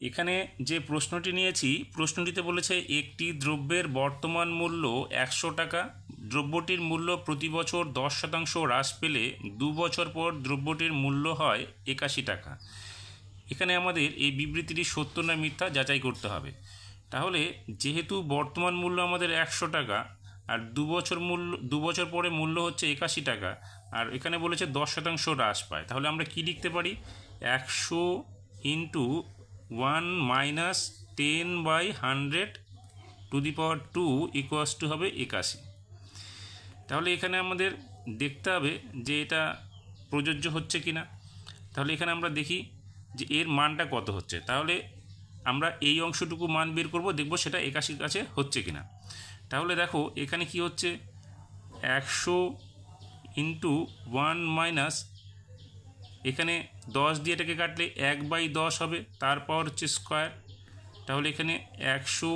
এখানে যে প্রশ্নটি নিয়েছি, প্রশ্নটিতে বলেছে, একটি দ্রব্যের বর্তমান মূল্য একশো টাকা। দ্রব্যটির মূল্য প্রতি বছর দশ শতাংশ হ্রাস পেলে দু বছর পর দ্রব্যটির মূল্য হয় একাশি টাকা। এখানে আমাদের এই বিবৃতিটি সত্য না মিথ্যা যাচাই করতে হবে। তাহলে, যেহেতু বর্তমান মূল্য আমাদের একশো টাকা, আর দু বছর মূল্য, দু বছর পরে মূল্য হচ্ছে একাশি টাকা, আর এখানে বলেছে দশ শতাংশ হ্রাস পায়, তাহলে আমরা কি লিখতে পারি? একশো into one minus ten by hundred to the power two equals two হবে একাশি। তাহলে এখানে আমাদের দেখতে হবে যে এটা প্রযোজ্য হচ্ছে কি না তাহলে এখানে আমরা দেখি যে এর মানটা কত হচ্ছে। তাহলে আমরা এই অংশটুকু মান বের করব, দেখব সেটা একাশির কাছে হচ্ছে কি না তাহলে দেখো, এখানে কি হচ্ছে? একশো ইন্টু ওয়ান মাইনাস এখানে দশ দিয়ে এটাকে কাটলে এক বাই দশ হবে, তারপর হচ্ছে স্কোয়ার তাহলে এখানে একশো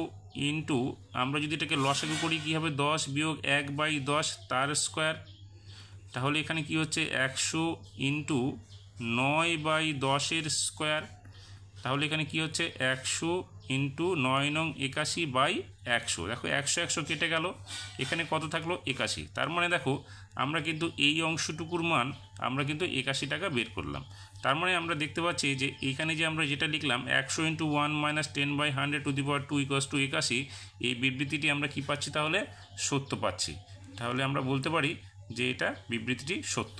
ইন্টু আমরা যদি এটাকে লসাগু করি, কী হবে? দশ বিয়োগ এক বাই দশ, তার স্কোয়ার তাহলে এখানে কি হচ্ছে? একশো ইন্টু নয় বাই দশের স্কোয়ার তাহলে এখানে কি হচ্ছে? একশো ইন্টু নয় নং একাশি বাই একশো। দেখো একশো একশো কেটে গেল, এখানে কত থাকল? একাশি। তার মানে দেখো, আমরা কিন্তু এই অংশটুকুর মান, আমরা কিন্তু একাশি টাকা বের করলাম। তার মানে আমরা দেখতে পাচ্ছি যে এইখানে যে আমরা যেটা লিখলাম, একশো into one minus ten by hundred to the power two equals two একাশি, এই বিবৃতিটি আমরা কি পাচ্ছি তাহলে? সত্য পাচ্ছি। তাহলে আমরা বলতে পারি যে এটা বিবৃতিটি সত্য।